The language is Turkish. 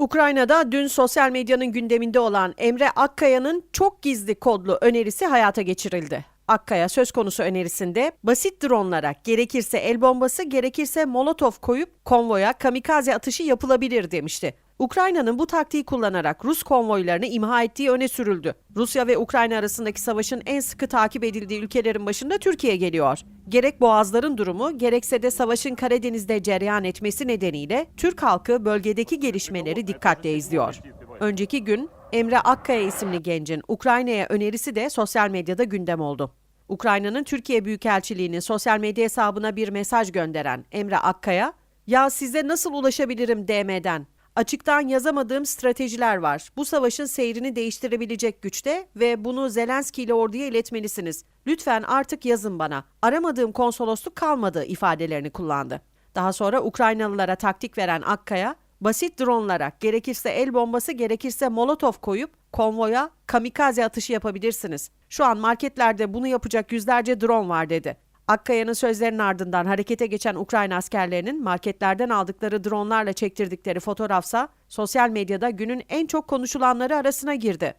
Ukrayna'da dün sosyal medyanın gündeminde olan Emre Akkaya'nın çok gizli kodlu önerisi hayata geçirildi. Akkaya söz konusu önerisinde basit dronlara gerekirse el bombası gerekirse molotof koyup konvoya kamikaze atışı yapılabilir demişti. Ukrayna'nın bu taktiği kullanarak Rus konvoylarını imha ettiği öne sürüldü. Rusya ve Ukrayna arasındaki savaşın en sıkı takip edildiği ülkelerin başında Türkiye geliyor. Gerek boğazların durumu gerekse de savaşın Karadeniz'de cereyan etmesi nedeniyle Türk halkı bölgedeki gelişmeleri dikkatle izliyor. Önceki gün Emre Akkaya isimli gencin Ukrayna'ya önerisi de sosyal medyada gündem oldu. Ukrayna'nın Türkiye Büyükelçiliği'nin sosyal medya hesabına bir mesaj gönderen Emre Akkaya, "Ya size nasıl ulaşabilirim DM'den? Açıktan yazamadığım stratejiler var. Bu savaşın seyrini değiştirebilecek güçte ve bunu Zelenski ile orduya iletmelisiniz. Lütfen artık yazın bana. Aramadığım konsolosluk kalmadı." ifadelerini kullandı. Daha sonra Ukraynalılara taktik veren Akkaya, basit dronlara gerekirse el bombası gerekirse molotof koyup konvoya kamikaze atışı yapabilirsiniz. Şu an marketlerde bunu yapacak yüzlerce drone var dedi. Akkaya'nın sözlerinin ardından harekete geçen Ukrayna askerlerinin marketlerden aldıkları dronlarla çektirdikleri fotoğrafsa sosyal medyada günün en çok konuşulanları arasına girdi.